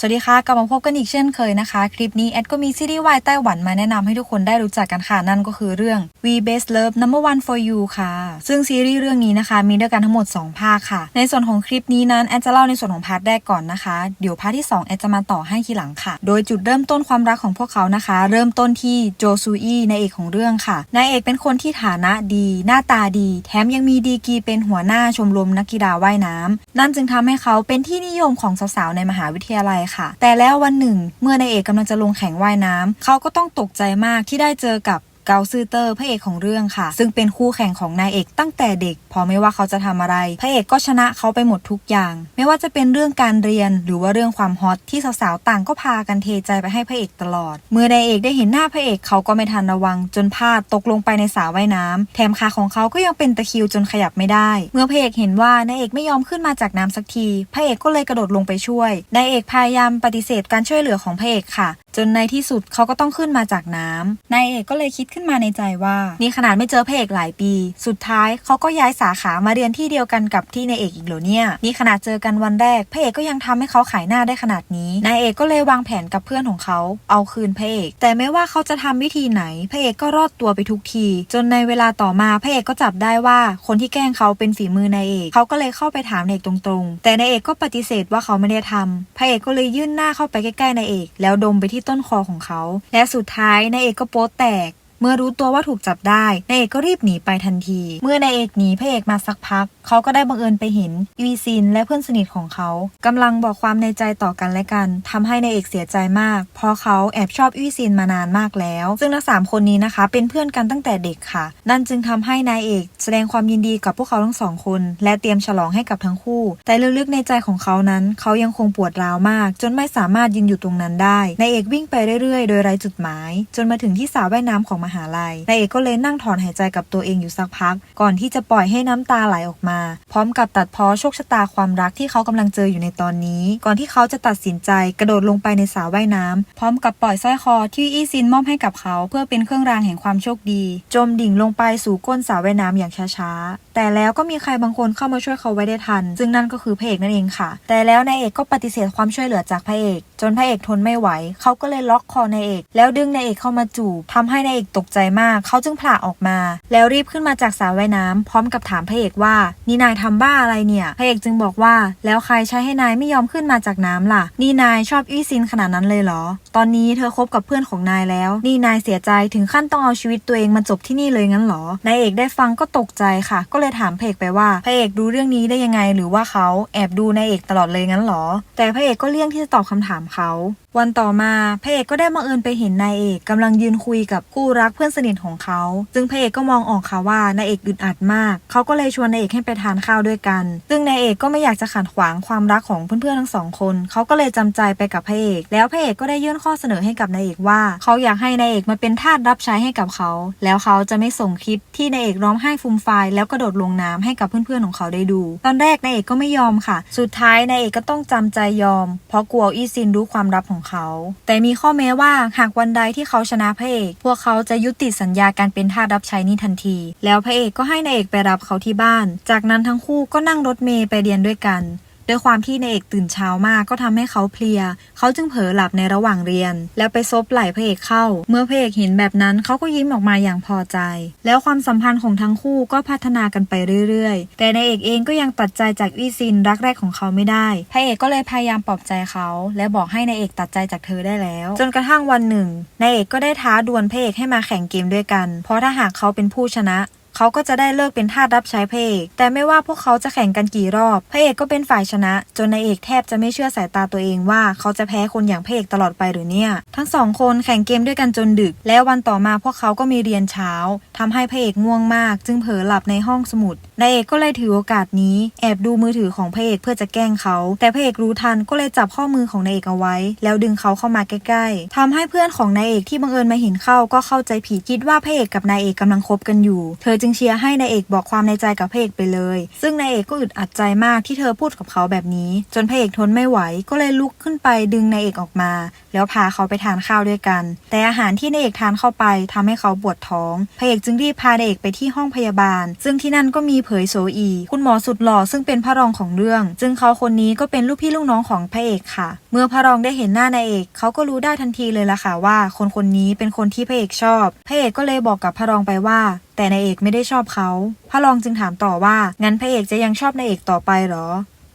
สวัสดีค่ะ กลับมาพบกันอีกเช่นเคยนะคะ คลิปนี้แอดก็มีซีรีส์วายไต้หวันมาแนะนำให้ทุกคนได้รู้จักกันค่ะ นั่นก็คือเรื่อง We Best Love Number One for You ค่ะ ซึ่งซีรีส์เรื่องนี้นะคะมีด้วยกันทั้งหมด 2 ภาคค่ะ ในส่วนของคลิปนี้นั้นแอดจะเล่าในส่วนของพาร์ทแรกก่อนนะคะ เดี๋ยวพาร์ทที่2แอดจะมาต่อให้ทีหลังค่ะ โดยจุดเริ่มต้นความรักของพวกเขานะคะ เริ่มต้นที่โจซูอี้นายเอกของเรื่องค่ะนายเอกเป็นคนที่ฐานะดี หน้าตาดี แถมยังมีดีกีเป็นหัวหน้าชมรมนักกีฬาว่ายน้ำนั่นจึงทำให้เขาเป็นที่นิยมของสาวๆในมหาวิทยาลัยค่ะ แต่แล้ววันหนึ่ง เมื่อนายเอกกำลังจะลงแข่งว่ายน้ำเขาก็ต้องตกใจมากที่ได้เจอกับ เกาซือเตอร์พระเอกของเรื่องค่ะ ซึ่งเป็นคู่แข่งของนายเอกตั้งแต่เด็ก พอไม่ว่าเขาจะทำอะไร พระเอกก็ชนะเขาไปหมดทุกอย่าง ไม่ว่าจะเป็นเรื่องการเรียนหรือว่าเรื่องความฮอตที่สาวๆต่างก็พากันเทใจไปให้พระเอกตลอด เมื่อนายเอกได้เห็นหน้าพระเอกเขาก็ไม่ทันระวัง จนพลาดตกลงไปในสระว่ายน้ำแถมขาของเขาก็ยังเป็นตะคิวจนขยับไม่ได้ เมื่อพระเอกเห็นว่านายเอกไม่ยอมขึ้นมาจากน้ำสักที พระเอกก็เลยกระโดดลงไปช่วยนายเอกพยายามปฏิเสธการช่วยเหลือของพระเอกค่ะจนในที่สุดเขาก็ต้องขึ้นมาจากน้ำนายเอกก็เลยคิดขึ้นมาในใจว่า นี่ขนาดไม่เจอพระเอกหลายปี สุดท้ายเขาก็ย้ายสาขามาเรียนที่เดียวกันกับที่นายเอกอีกเหรอเนี่ย นี่ขนาดเจอกันวันแรกพระเอกก็ยังทำให้เขาขายหน้าได้ขนาดนี้ นายเอกก็เลยวางแผนกับเพื่อนของเขาเอาคืนพระเอก แต่ไม่ว่าเขาจะทำวิธีไหนพระเอกก็รอดตัวไปทุกที จนในเวลาต่อมาพระเอกก็จับได้ว่าคนที่แกล้งเขาเป็นฝีมือนายเอกเขาก็เลยเข้าไปถามนายเอกตรงๆ แต่นายเอกก็ปฏิเสธว่าเขาไม่ได้ทำพระเอกก็เลยยื่นหน้าเข้าไปใกล้ๆนายเอก แล้วดมไปที่ต้นคอของเขา และสุดท้ายนายเอกก็โป๊แตก เมื่อรู้ตัวว่าถูกจับได้นายเอกก็รีบหนีไปทันที เมื่อนายเอกหนีพระเอกมาสักพัก เขาก็ได้บังเอิญไปเห็นอีซินและเพื่อนสนิทของเขากำลังบอกความในใจต่อกันและกันทำให้นายเอกเสียใจมาก เพราะเขาแอบชอบอีซินมานานมากแล้ว ซึ่งทั้งสามคนนี้นะคะ เป็นเพื่อนกันตั้งแต่เด็กค่ะ นั่นจึงทำให้นายเอก แสดงความยินดีกับพวกเขาทั้งสองคน และเตรียมฉลองให้กับทั้งคู่ แต่ลึกๆในใจของเขานั้น เขายังคงปวดร้าวมาก จนไม่สามารถยืนอยู่ตรงนั้นได้นายเอกวิ่งไปเรื่อยๆ โดยไร้จุดหมาย จนมาถึงที่สระว่ายน้ำของมหาลัยนายเอกก็เลยนั่งถอนหายใจกับตัวเองอยู่สักพัก ก่อนที่จะปล่อยให้น้ำตาไหลออกมาพร้อมกับตัดพ้อโชคชะตาความรักที่เขากำลังเจออยู่ในตอนนี้ ก่อนที่เขาจะตัดสินใจกระโดดลงไปในสระว่ายน้ำพร้อมกับปล่อยสร้อยคอที่อีซินมอบให้กับเขาเพื่อเป็นเครื่องรางแห่งความโชคดี จมดิ่งลงไปสู่ก้นสระว่ายน้ำอย่างช้าๆ แต่แล้วก็มีใครบางคนเข้ามาช่วยเขาไว้ได้ทัน ซึ่งนั่นก็คือพระเอกนั่นเองค่ะ แต่แล้วนายเอกก็ปฏิเสธความช่วยเหลือจากพระเอก จนพระเอกทนไม่ไหว เขาก็เลยล็อกคอนายเอก แล้วดึงนายเอกเข้ามาจูบทำให้นายเอกตกใจมาก เขาจึงผละออกมา แล้วรีบขึ้นมาจากสระว่ายน้ำพร้อมกับถามพระเอกว่านี่นายทำบ้าอะไรเนี่ยพระเอกจึงบอกว่า แล้วใครใช้ให้นายไม่ยอมขึ้นมาจากน้ำล่ะ นี่นายชอบอี้ซินขนาดนั้นเลยเหรอ ตอนนี้เธอคบกับเพื่อนของนายแล้ว นี่นายเสียใจถึงขั้นต้องเอาชีวิตตัวเองมาจบที่นี่เลยงั้นเหรอนายเอกได้ฟังก็ตกใจค่ะ ก็เลยถามพระเอกไปว่าพระเอกรู้เรื่องนี้ได้ยังไง หรือว่าเขาแอบดูนายเอกตลอดเลยงั้นเหรอ แต่พระเอกก็เลี่ยงที่จะตอบคำถามเขาวันต่อมาพระเอกก็ได้บังเอิญไปเห็นนายเอกกำลังยืนคุยกับคู่รักเพื่อนสนิทของเขา ซึ่งพระเอกก็มองออกค่ะว่านายเอกอึดอัดมาก เขาก็เลยชวนนายเอกให้ไปทานข้าวด้วยกัน ซึ่งนายเอกก็ไม่อยากจะขัดขวางความรักของเพื่อนๆทั้งสองคน เขาก็เลยจำใจไปกับพระเอก แล้วพระเอกก็ได้ยื่นข้อเสนอให้กับนายเอกว่า เขาอยากให้นายเอกมาเป็นทาสรับใช้ให้กับเขา แล้วเขาจะไม่ส่งคลิปที่นายเอกร้องไห้ฟูมฟายแล้วกระโดดลงน้ำให้กับเพื่อนๆของเขาได้ดู ตอนแรกนายเอกก็ไม่ยอมค่ะ สุดท้ายนายเอกก็ต้องจำใจยอม เพราะกลัวอีซินรู้ความลับของเขา แต่มีข้อแม้ว่าหากวันใดที่เขาชนะพระเอก พวกเขาจะยุติสัญญาการเป็นทาสรับใช้นี้ทันที แล้วพระเอกก็ให้นายเอกไปรับเขาที่บ้าน จากนั้นทั้งคู่ก็นั่งรถเมย์ไปเรียนด้วยกัน ด้วยความที่นายเอกตื่นเช้ามากก็ทำให้เขาเพลีย เขาจึงเผลอหลับในระหว่างเรียน แล้วไปซบไหล่พระเอกเข้า เมื่อพระเอกเห็นแบบนั้นเขาก็ยิ้มออกมาอย่างพอใจ แล้วความสัมพันธ์ของทั้งคู่ก็พัฒนากันไปเรื่อยๆ แต่นายเอกเองก็ยังตัดใจจากอีซินรักแรกของเขาไม่ได้ พระเอกก็เลยพยายามปลอบใจเขา และบอกให้นายเอกตัดใจจากเธอได้แล้ว จนกระทั่งวันหนึ่งนายเอกก็ได้ท้าดวลพระเอกให้มาแข่งเกมด้วยกัน เพราะถ้าหากเขาเป็นผู้ชนะ เขาก็จะได้เลิกเป็นทาสรับใช้พระเอก แต่ไม่ว่าพวกเขาจะแข่งกันกี่รอบ พระเอกก็เป็นฝ่ายชนะ จนนายเอกแทบจะไม่เชื่อสายตาตัวเองว่าเขาจะแพ้คนอย่างพระเอกตลอดไปหรือเนี่ย ทั้งสองคนแข่งเกมด้วยกันจนดึก แล้ววันต่อมาพวกเขาก็มีเรียนเช้าทำให้พระเอกง่วงมาก จึงเผลอหลับในห้องสมุด นายเอกก็เลยถือโอกาสนี้แอบดูมือถือของพระเอกเพื่อจะแกล้งเขา แต่พระเอกรู้ทันก็เลยจับข้อมือของนายเอกเอาไว้ แล้วดึงเขาเข้ามาใกล้ๆทำให้เพื่อนของนายเอกที่บังเอิญมาเห็นเข้าก็เข้าใจผิดคิดว่าพระเอกกับนายเอกกำลังคบกันอยู่ เธอจึงงเชียร์ให้นายเอกบอกความในใจกับพระเอกไปเลย ซึ่งนายเอกก็อึดอัดใจมากที่เธอพูดกับเขาแบบนี้ จนพระเอกทนไม่ไหวก็เลยลุกขึ้นไปดึงนายเอกออกมา แล้วพาเขาไปทานข้าวด้วยกัน แต่อาหารที่นายเอกทานเข้าไปทำให้เขาปวดท้องพระเอกจึงรีบพานายเอกไปที่ห้องพยาบาล ซึ่งที่นั่นก็มีเผยโซอี คุณหมอสุดหล่อซึ่งเป็นพระรองของเรื่อง ซึ่งเขาคนนี้ก็เป็นลูกพี่ลูกน้องของพระเอกค่ะ เมื่อพระรองได้เห็นหน้านายเอกเขาก็รู้ได้ทันทีเลยล่ะค่ะว่า คนคนนี้เป็นคนที่พระเอกชอบพระเอกก็เลยบอกกับพระรองไปว่าแต่นายเอกไม่ได้ชอบเขา พระรองจึงถามต่อว่า งั้นพระเอกจะยังชอบนายเอกต่อไปหรอ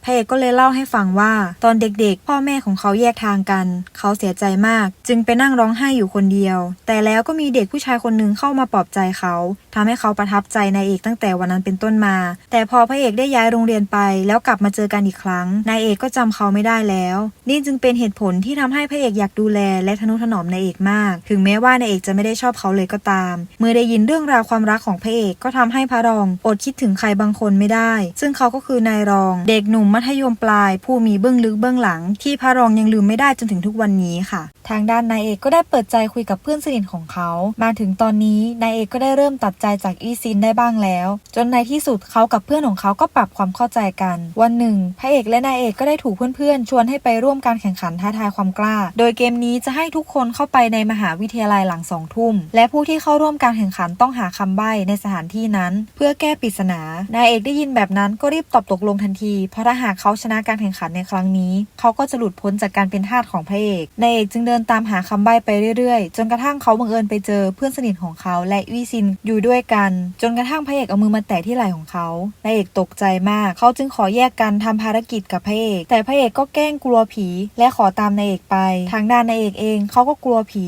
พระเอกก็เลยเล่าให้ฟังว่า ตอนเด็กๆ พ่อแม่ของเขาแยกทางกัน เขาเสียใจมาก จึงไปนั่งร้องไห้อยู่คนเดียว แต่แล้วก็มีเด็กผู้ชายคนหนึ่งเข้ามาปลอบใจเขาทำให้เขาประทับใจนายเอกตั้งแต่วันนั้นเป็นต้นมา แต่พอพระเอกได้ย้ายโรงเรียนไป แล้วกลับมาเจอกันอีกครั้งนายเอกก็จำเขาไม่ได้แล้ว นี่จึงเป็นเหตุผลที่ทำให้พระเอกอยากดูแล และทนุถนอมนายเอกมาก ถึงแม้ว่านายเอกจะไม่ได้ชอบเขาเลยก็ตาม เมื่อได้ยินเรื่องราวความรักของพระเอกก็ทำให้พระรอง อดคิดถึงใครบางคนไม่ได้ ซึ่งเขาก็คือนายรอง เด็กหนุ่มมัธยมปลาย ผู้มีเบื้องลึกเบื้องหลัง ที่พระรองยังลืมไม่ได้จนถึงทุกวันนี้ค่ะ ทางด้านนายเอกก็ได้เปิดใจคุยกับเพื่อนสนิทของเขา มาถึงตอนนี้นายเอกก็ได้เริ่มตัดใจจากอีซินได้บ้างแล้ว จนในที่สุดเขากับเพื่อนของเขาก็ปรับความเข้าใจกัน วันหนึ่งพระเอกและนายเอกก็ได้ถูกเพื่อนๆชวนให้ไปร่วมการแข่งขันท้าทายความกล้า โดยเกมนี้จะให้ทุกคนเข้าไปในมหาวิทยาลัยหลังสองทุ่ม และผู้ที่เข้าร่วมการแข่งขันต้องหาคำใบ้ในสถานที่นั้น เพื่อแก้ปริศนา นายเอกได้ยินแบบนั้นก็รีบตอบตกลงทันทีเพราะถ้าหากเขาชนะการแข่งขันในครั้งนี้ เขาก็จะหลุดพ้นจากการเป็นทาสของพระเอกนายเอกจึงเดินตามหาคำใบ้ไปเรื่อยๆ จนกระทั่งเขาบังเอิญไปเจอเพื่อนสนิทของเขาและวิซินอยู่ด้วยกัน จนกระทั่งพระเอกเอามือมาแตะที่ไหล่ของเขานายเอกตกใจมาก เขาจึงขอแยกกันทำภารกิจกับพระเอก แต่พระเอกก็แกล้งกลัวผี และขอตามนายเอกไป ทางด้านนายเอกเอง เขาก็กลัวผี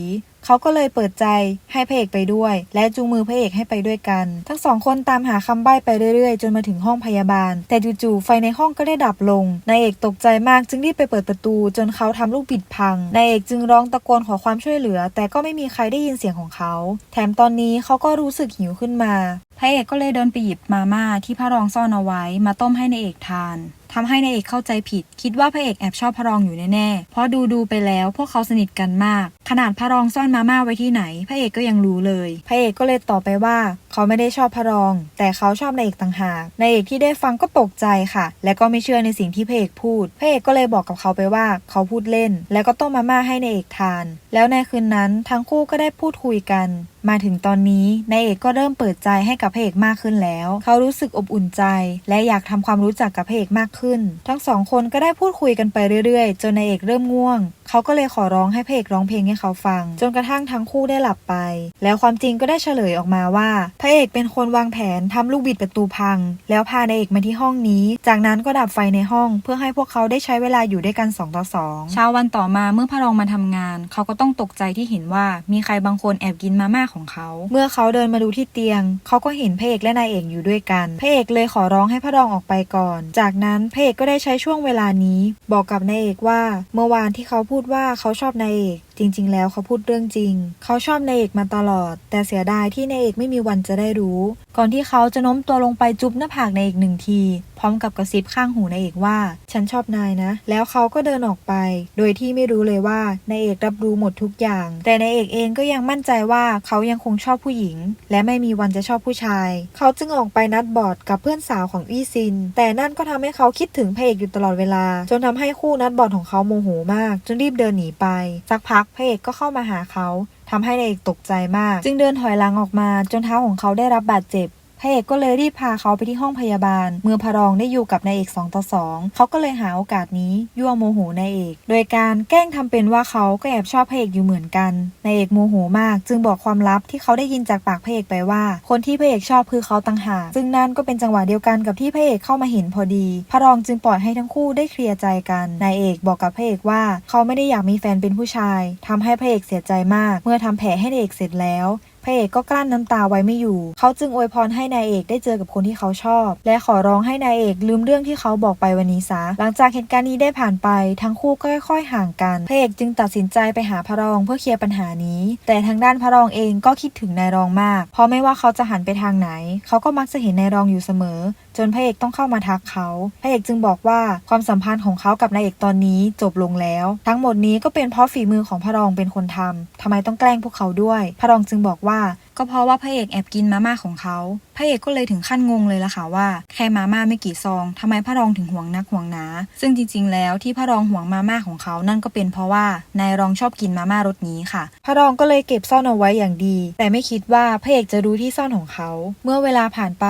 เขาก็เลยเปิดใจให้พระเอกไปด้วย และจูงมือพระเอกให้ไปด้วยกัน ทั้งสองคนตามหาคำใบ้ไปเรื่อยๆ จนมาถึงห้องพยาบาล แต่จู่ๆไฟในห้องก็ได้ดับลงนายเอกตกใจมากจึงรีบไปเปิดประตู จนเขาทำลูกบิดพังนายเอกจึงร้องตะโกนขอความช่วยเหลือ แต่ก็ไม่มีใครได้ยินเสียงของเขา แถมตอนนี้เขาก็รู้สึกหิวขึ้นมาพระเอกก็เลยเดินไปหยิบมาม่าที่พระรองซ่อนเอาไว้มาต้มให้นายเอกทาน ทำให้นายเอกเข้าใจผิด คิดว่าพระเอกแอบชอบพระรองอยู่แน่ๆ เพราะดูดูไปแล้วพวกเขาสนิทกันมาก ขนาดพระรองซ่อนมาม่าไว้ที่ไหน พระเอกก็ยังรู้เลย พระเอกก็เลยตอบไปว่าเขาไม่ได้ชอบพระรอง แต่เขาชอบนายเอกต่างหากนายเอกที่ได้ฟังก็ตกใจค่ะ และก็ไม่เชื่อในสิ่งที่พระเอกพูด พระเอกก็เลยบอกกับเขาไปว่าเขาพูดเล่น แล้วก็ต้มมาม่าให้นายเอกทาน แล้วในคืนนั้นทั้งคู่ก็ได้พูดคุยกัน มาถึงตอนนี้นายเอกก็เริ่มเปิดใจให้กับพระเอกมากขึ้นแล้ว เขารู้สึกอบอุ่นใจ และอยากทำความรู้จักกับพระเอกมากขึ้น ทั้งสองคนก็ได้พูดคุยกันไปเรื่อยๆ จนนายเอกเริ่มง่วง เขาก็เลยขอร้องให้พระเอกร้องเพลงให้เขาฟัง จนกระทั่งทั้งคู่ได้หลับไป แล้วความจริงก็ได้เฉลยออกมาว่าพระเอกเป็นคนวางแผนทำลูกบิดประตูพัง แล้วพานายเอกมาที่ห้องนี้ จากนั้นก็ดับไฟในห้อง เพื่อให้พวกเขาได้ใช้เวลาอยู่ด้วยกัน2ต่อ2เช้าวันต่อมาเมื่อพระรองมาทำงาน เขาก็ต้องตกใจที่เห็นว่ามีใครบางคนแอบกินมาม่าของเขา เมื่อเขาเดินมาดูที่เตียง เขาก็เห็นพระเอกและนายเอกอยู่ด้วยกันพระเอกเลยขอร้องให้พระรองออกไปก่อน จากนั้นพระเอกก็ได้ใช้ช่วงเวลานี้ บอกกับนายเอกว่า เมื่อวานที่เขาพูดว่าเขาชอบนายเอก จริง ๆ แล้วเขาพูดเรื่องจริง เขาชอบนายเอกมาตลอด แต่เสียดายที่นายเอกไม่มีวันจะได้รู้ ก่อนที่เขาจะโน้มตัวลงไปจุ๊บหน้าผากนายเอกหนึ่งที พร้อมกับกระซิบข้างหูนายเอกว่า ฉันชอบนายนะ แล้วเขาก็เดินออกไป โดยที่ไม่รู้เลยว่านายเอกรับรู้หมดทุกอย่าง แต่นายเอกเองก็ยังมั่นใจว่าเขายังคงชอบผู้หญิง และไม่มีวันจะชอบผู้ชาย เขาจึงออกไปนัดบอดกับเพื่อนสาวของอี้ซิน แต่นั่นก็ทำให้เขาคิดถึงพระเอกอยู่ตลอดเวลา จนทำให้คู่นัดบอดของเขาโมโหมาก จนรีบเดินหนีไป สักพักพระเอกก็เข้ามาหาเขาทำให้นายเอกตกใจมาก จึงเดินถอยหลังออกมาจนเท้าของเขาได้รับบาดเจ็บ ระเอกก็เลยรีบพาเขาไปที่ห้องพยาบาล เมื่อพระรองได้อยู่กับนายเอก2ต่อ2เขาก็เลยหาโอกาสนี้ยั่วโมโหนายเอก โดยการแกล้งทำเป็นว่าเขาก็แอบชอบพระเอกอยู่เหมือนกันนายเอกโมโหมาก จึงบอกความลับที่เขาได้ยินจากปากพระเอกไปว่า คนที่พระเอกชอบคือเขาต่างหากซึ่งนั่นก็เป็นจังหวะเดียวกันกับที่พระเอกเข้ามาเห็นพอดี พระรองจึงปล่อยให้ทั้งคู่ได้เคลียร์ใจกันนายเอกบอกกับพระเอกว่า เขาไม่ได้อยากมีแฟนเป็นผู้ชายทำให้พระเอกเสียใจมาก เมื่อทำแผลให้นายเอกเสร็จแล้ว พระเอกก็กลั้นน้ำตาไว้ไม่อยู่ เขาจึงอวยพรให้นายเอกได้เจอกับคนที่เขาชอบ และขอร้องให้นายเอกลืมเรื่องที่เขาบอกไปวันนี้ซะ หลังจากเหตุการณ์นี้ได้ผ่านไป ทั้งคู่ก็ค่อยๆห่างกัน พระเอกจึงตัดสินใจไปหาพระรองเพื่อเคลียร์ปัญหานี้ แต่ทางด้านพระรองเองก็คิดถึงนายรองมาก เพราะไม่ว่าเขาจะหันไปทางไหน เขาก็มักจะเห็นนายรองอยู่เสมอ จนพระเอกต้องเข้ามาทักเขาพระเอกจึงบอกว่าความสัมพันธ์ของเขากับนายเอกตอนนี้จบลงแล้ว ทั้งหมดนี้ก็เป็นเพราะฝีมือของพระรองเป็นคนทำทำไมต้องแกล้งพวกเขาด้วย พระรองจึงบอกว่า ก็เพราะว่าพระเอกแอบกินมาม่าของเขา พระเอกก็เลยถึงขั้นงงเลยละค่ะว่าแค่มาม่าไม่กี่ซองทำไมพระรองถึงห่วงนักห่วงหนา ซึ่งจริงๆ แล้วที่พระรองห่วงมาม่าของเขานั่นก็เป็นเพราะว่านายรองชอบกินมาม่ารสนี้ค่ะ พระรองก็เลยเก็บซ่อนเอาไว้อย่างดี แต่ไม่คิดว่าพระเอกจะรู้ที่ซ่อนของเขา เมื่อเวลาผ่านไป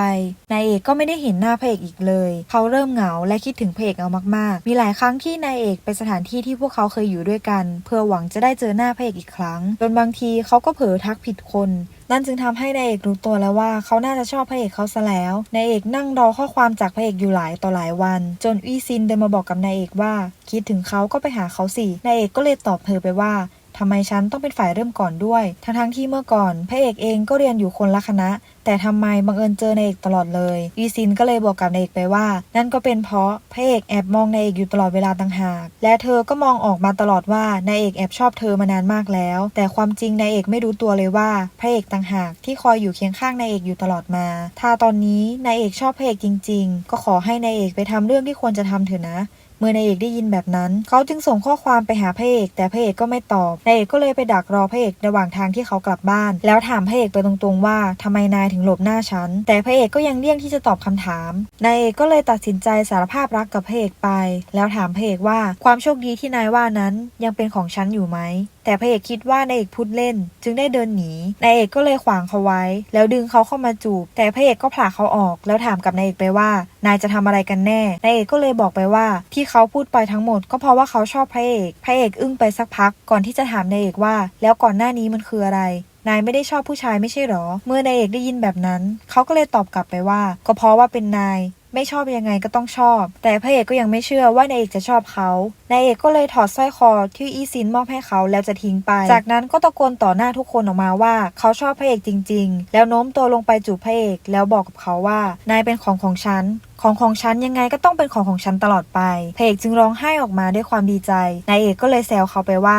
นายเอกก็ไม่ได้เห็นหน้าพระเอกอีกเลย เขาเริ่มเหงาและคิดถึงพระเอกเอามากๆ มีหลายครั้งที่นายเอกไปสถานที่ที่พวกเขาเคยอยู่ด้วยกัน เพื่อหวังจะได้เจอหน้าพระเอกอีกครั้ง จนบางทีเขาก็เผลอทักผิดคน นั่นจึงทำให้นายเอกรู้ตัวแล้วว่าเขาน่าจะชอบพระเอกเขาซะแล้วนายเอกนั่งรอข้อความจากพระเอกอยู่หลายต่อหลายวัน จนอี้ซินเดินมาบอกกับนายเอกว่า คิดถึงเขาก็ไปหาเขาสินายเอกก็เลยตอบเธอไปว่า ทำไมฉันต้องเป็นฝ่ายเริ่มก่อนด้วย ทั้งทั้งๆที่เมื่อก่อน พระเอกเองก็เรียนอยู่คนละคณะ แต่ทำไมบังเอิญเจอนายเอกตลอดเลย อีซินก็เลยบอกกับนายเอกไปว่า นั่นก็เป็นเพราะพระเอกแอบมองนายเอกอยู่ตลอดเวลาต่างหาก และเธอก็มองออกมาตลอดว่านายเอกแอบชอบเธอมานานมากแล้ว แต่ความจริงนายเอกไม่รู้ตัวเลยว่าพระเอกต่างหากที่คอยอยู่เคียงข้างนายเอกอยู่ตลอดมา ถ้าตอนนี้นายเอกชอบพระเอกจริง ๆ ก็ขอให้นายเอกไปทำเรื่องที่ควรจะทำเถอะนะ เมื่อนายเอกได้ยินแบบนั้น เขาจึงส่งข้อความไปหาพระเอก แต่พระเอกก็ไม่ตอบนายเอกก็เลยไปดักรอพระเอกระหว่างทางที่เขากลับบ้าน แล้วถามพระเอกไปตรงๆว่าทำไมนายถึงหลบหน้าฉัน แต่พระเอกก็ยังเลี่ยงที่จะตอบคำถามนายเอกก็เลยตัดสินใจสารภาพรักกับพระเอกไป แล้วถามพระเอกว่าความโชคดีที่นายว่านั้นยังเป็นของฉันอยู่ไหม แต่พระเอกคิดว่านายเอกพูดเล่น จึงได้เดินหนีนายเอกก็เลยขวางเขาไว้ แล้วดึงเขาเข้ามาจูบ แต่พระเอกก็ผลักเขาออก แล้วถามกับนายเอกไปว่า นายจะทำอะไรกันแน่นายเอกก็เลยบอกไปว่า ที่เขาพูดไปทั้งหมด ก็เพราะว่าเขาชอบพระเอกพระเอกอึ้งไปสักพัก ก่อนที่จะถามนายเอกว่า แล้วก่อนหน้านี้มันคืออะไรนายไม่ได้ชอบผู้ชายไม่ใช่หรอ เมื่อนายเอกได้ยินแบบนั้น เขาก็เลยตอบกลับไปว่า ก็เพราะว่าเป็นนาย ไม่ชอบยังไงก็ต้องชอบ แต่พระเอกก็ยังไม่เชื่อว่านายเอกจะชอบเขา นายเอกก็เลยถอดสร้อยคอที่อีซินมอบให้เขาแล้วจะทิ้งไป จากนั้นก็ตะโกนต่อหน้าทุกคนออกมาว่า เขาชอบพระเอกจริง ๆ แล้วโน้มตัวลงไปจูบพระเอก แล้วบอกกับเขาว่านายเป็นของของฉันของของฉันยังไงก็ต้องเป็นของของฉันตลอดไปพระเอกจึงร้องไห้ออกมาด้วยความดีใจ นายเอกก็เลยแซวเขาไปว่า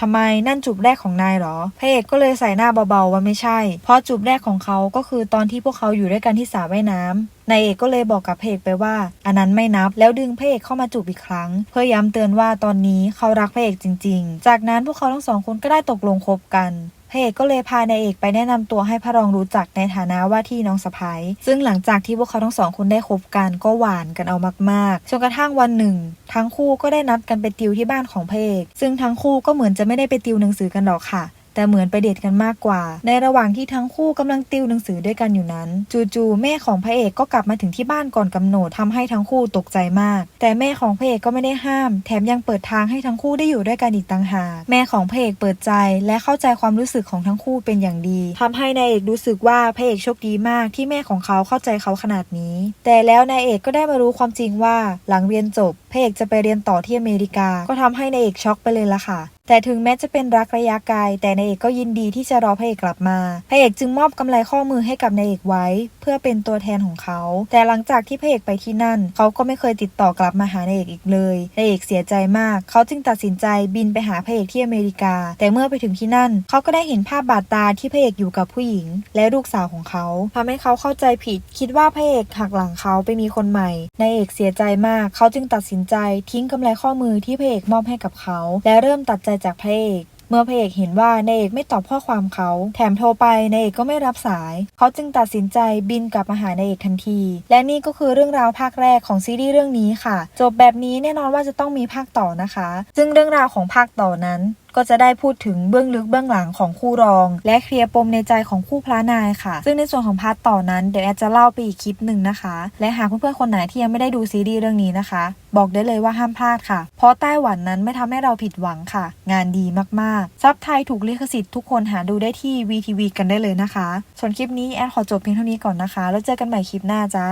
ทำไมนั่นจูบแรกของนายเหรอพระเอกก็เลยใส่หน้าเบาๆว่าไม่ใช่ เพราะจูบแรกของเขาก็คือตอนที่พวกเขาอยู่ด้วยกันที่สระว่ายน้ำนายเอกก็เลยบอกกับพระเอกไปว่า อันนั้นไม่นับแล้วดึงพระเอกเข้ามาจูบอีกครั้ง เพื่อย้ำเตือนว่าตอนนี้เขารักพระเอกจริง ๆ จากนั้นพวกเขาทั้งสองคนก็ได้ตกลงคบกัน พระเอกก็เลยพานายเอกไปแนะนำตัวให้พระรองรู้จักในฐานะว่าที่น้องสะพ้ยซึ่งหลังจากที่พวกเขาทั้งสองคนได้คบกันก็หวานกันเอามากๆจนกระทั่งวันหนึ่ง ทั้งคู่ก็ได้นัดกันไปติวที่บ้านของพระเอกซึ่งทั้งคู่ก็เหมือนจะไม่ได้ไปติวหนังสือกันหรอกค่ะ แต่เหมือนไปเดทกันมากกว่า ในระหว่างที่ทั้งคู่กำลังติวหนังสือด้วยกันอยู่นั้น จู่ๆแม่ของพระเอกก็กลับมาถึงที่บ้านก่อนกำหนดทำให้ทั้งคู่ตกใจมาก แต่แม่ของพระเอกก็ไม่ได้ห้าม แถมยังเปิดทางให้ทั้งคู่ได้อยู่ด้วยกันอีกต่างหากแม่ของพระเอกเปิดใจและเข้าใจความรู้สึกของทั้งคู่เป็นอย่างดีทำให้นายเอกรู้สึกว่าพระเอกโชคดีมากที่แม่ของเขาเข้าใจเขาขนาดนี้ แต่แล้วนายเอกก็ได้มารู้ความจริงว่าหลังเรียนจบพระเอกจะไปเรียนต่อที่อเมริกา ก็ทำให้นายเอกช็อกไปเลยละค่ะ แต่ถึงแม้จะเป็นรักระยะไกลแต่นายเอกก็ยินดีที่จะรอพระเอกกลับมาพระเอกจึงมอบกำไรข้อมือให้กับนายเอกไว้ เพื่อเป็นตัวแทนของเขา แต่หลังจากที่พระเอกไปที่นั่น เขาก็ไม่เคยติดต่อกลับมาหานายเอกอีกเลยนายเอกเสียใจมาก เขาจึงตัดสินใจบินไปหาพระเอกที่อเมริกา แต่เมื่อไปถึงที่นั่น เขาก็ได้เห็นภาพบาดตาที่พระเอกอยู่กับผู้หญิง และลูกสาวของเขาทำให้เขาเข้าใจผิด คิดว่าพระเอกหักหลังเขาไปมีคนใหม่นายเอกเสียใจมาก เขาจึงตัดสินใจทิ้งกำไรข้อมือที่พระเอกมอบให้กับเขา และเริ่มตัดใจจากพระเอกเมื่อพระเอกเห็นว่านายเอกไม่ตอบข้อความเขา แถมโทรไปนายเอกก็ไม่รับสาย เขาจึงตัดสินใจบินกลับมาหานายเอกทันที และนี่ก็คือเรื่องราวภาคแรกของซีรีส์เรื่องนี้ค่ะ จบแบบนี้แน่นอนว่าจะต้องมีภาคต่อนะคะ ซึ่งเรื่องราวของภาคต่อนั้นก็จะได้พูดถึงเบื้องลึกเบื้องหลังของคู่รอง และเคลียร์ปมในใจของคู่พระนายค่ะ ซึ่งในส่วนของพาร์ทต่อนั้นเดี๋ยวแอดจะเล่าไปอีกคลิปหนึ่งนะคะ และหากเพื่อนๆคนไหนที่ยังไม่ได้ดูซีรีส์เรื่องนี้นะคะ บอกได้เลยว่าห้ามพลาดค่ะ เพราะไต้หวันนั้นไม่ทำให้เราผิดหวังค่ะ งานดีมากๆ ซับไทยถูกลิขสิทธิ์ทุกคนหาดูได้ที่ VTV กันได้เลยนะคะ ส่วนคลิปนี้แอดขอจบเพียงเท่านี้ก่อนนะคะ แล้วเจอกันใหม่คลิปหน้าจ้า